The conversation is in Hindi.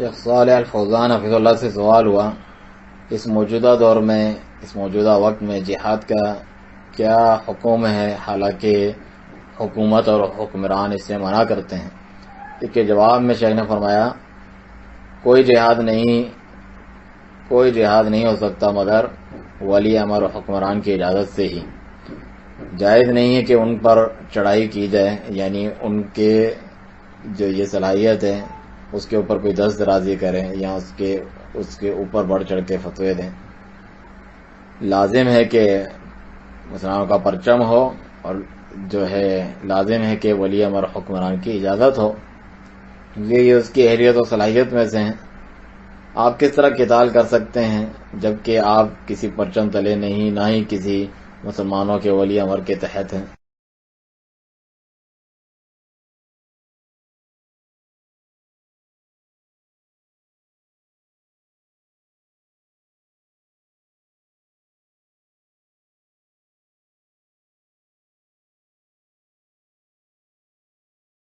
शेख साल फौजान हफिज़ुल्लाह से सवाल हुआ, इस मौजूदा दौर में, इस मौजूदा वक्त में जिहाद का क्या हुक्म है? हालाँकि हुकूमत और हुक्मरान इसे मना करते हैं। इसके जवाब में शेख ने फरमाया, कोई जिहाद नहीं, कोई जिहाद नहीं हो सकता मगर वली अमर और हुक्मरान की इजाज़त से ही। जायज़ नहीं है कि उन पर चढ़ाई की जाए, यानी उनके जो ये सलाहियत है उसके ऊपर कोई दस दराजी करें या उसके उसके ऊपर बढ़ चढ़ के फतवे दें। लाजिम है कि मुसलमानों का परचम हो और जो है, लाजिम है कि वली अमर हुक्मरान की इजाज़त हो। ये उसकी अहलियत और सलाहियत में से हैं। आप किस तरह किताल कर सकते हैं जबकि आप किसी परचम तले नहीं, ना ही किसी मुसलमानों के वली अमर के तहत हैं?